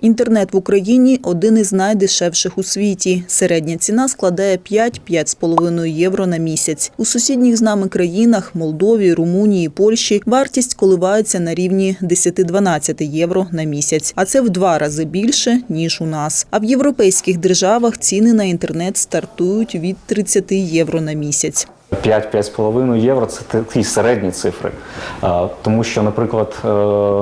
Інтернет в Україні один із найдешевших у світі. Середня ціна складає 5-5,5 євро на місяць. У сусідніх з нами країнах Молдові, Румунії, Польщі вартість коливається на рівні 10-12 євро на місяць, а це в два рази більше ніж у нас. А в європейських державах ціни на інтернет стартують від 30 євро на місяць. 5-5,5 євро це такі середні цифри. Е, Тому що, наприклад, е,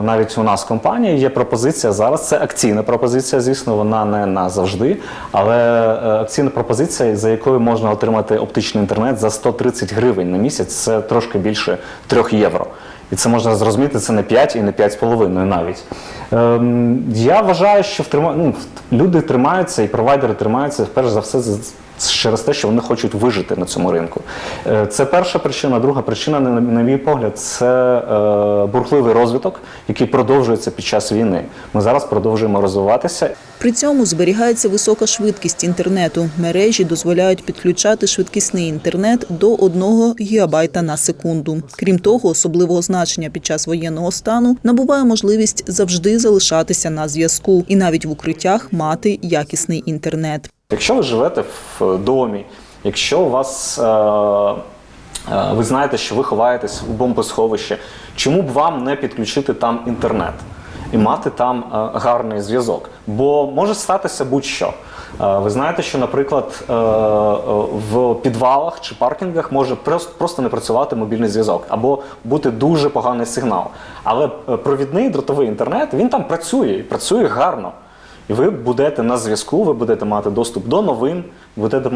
навіть у нас в компанії є пропозиція зараз. Це акційна пропозиція, звісно, вона не назавжди, але е, акційна пропозиція, за якою можна отримати оптичний інтернет за 130 гривень на місяць, це трошки більше 3 євро. І це можна зрозуміти, це не 5 і не 5,5 навіть. Ем, я вважаю, що втрима... ну, люди тримаються і провайдери тримаються перш за все через те, що вони хочуть вижити на цьому ринку. Е, Це перша причина. Друга причина, на, мій погляд, це е, бурхливий розвиток, який продовжується під час війни. Ми зараз продовжуємо розвиватися. При цьому зберігається висока швидкість інтернету. Мережі дозволяють підключати швидкісний інтернет до 1 гігабайта на секунду. Крім того, особливого значення під час воєнного стану набуває можливість завжди залишатися на зв'язку і навіть в укриттях мати якісний інтернет. Якщо ви живете в домі, якщо у вас е, е, ви знаєте, що ви ховаєтесь у бомбосховище, чому б вам не підключити там інтернет і мати там е, гарний зв'язок? Бо може статися будь-що. Ви знаєте, що, наприклад, в підвалах чи паркінгах може просто, не працювати мобільний зв'язок або бути дуже поганий сигнал. Але провідний дротовий інтернет він там працює і працює гарно. І ви будете на зв'язку, ви будете мати доступ до новин, будете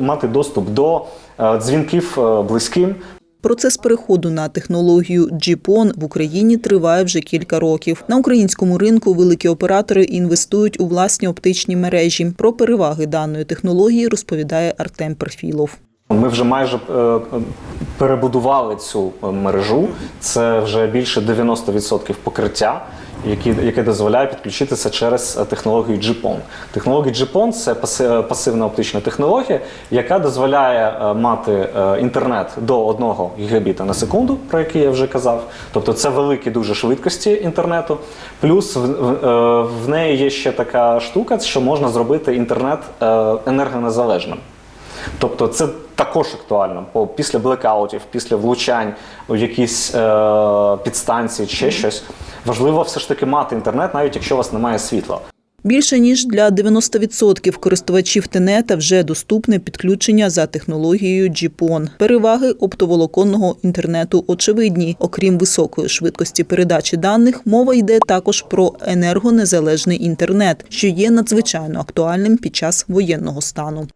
мати доступ до е, дзвінків е, близьким. Процес переходу на технологію GPON в Україні триває вже кілька років. На українському ринку великі оператори інвестують у власні оптичні мережі. Про переваги даної технології розповідає Артем Перфілов. Ми вже майже е, перебудували цю мережу. Це вже більше 90% покриття, які, яке дозволяє підключитися через е, технологію GPON. Технологія GPON – це е, пасивна оптична технологія, яка дозволяє е, мати інтернет до 1 гігабіта на секунду, про який я вже казав. Тобто це великі дуже швидкості інтернету. Плюс в, в, в неї є ще така штука, що можна зробити інтернет енергонезалежним. Тобто це також актуально, бо після блекаутів, після влучань у якісь е, підстанції чи щось, важливо все ж таки мати інтернет, навіть якщо у вас немає світла. Більше ніж для 90% користувачів Тенета вже доступне підключення за технологією GPON. Переваги оптоволоконного інтернету очевидні. Окрім високої швидкості передачі даних, мова йде також про енергонезалежний інтернет, що є надзвичайно актуальним під час воєнного стану.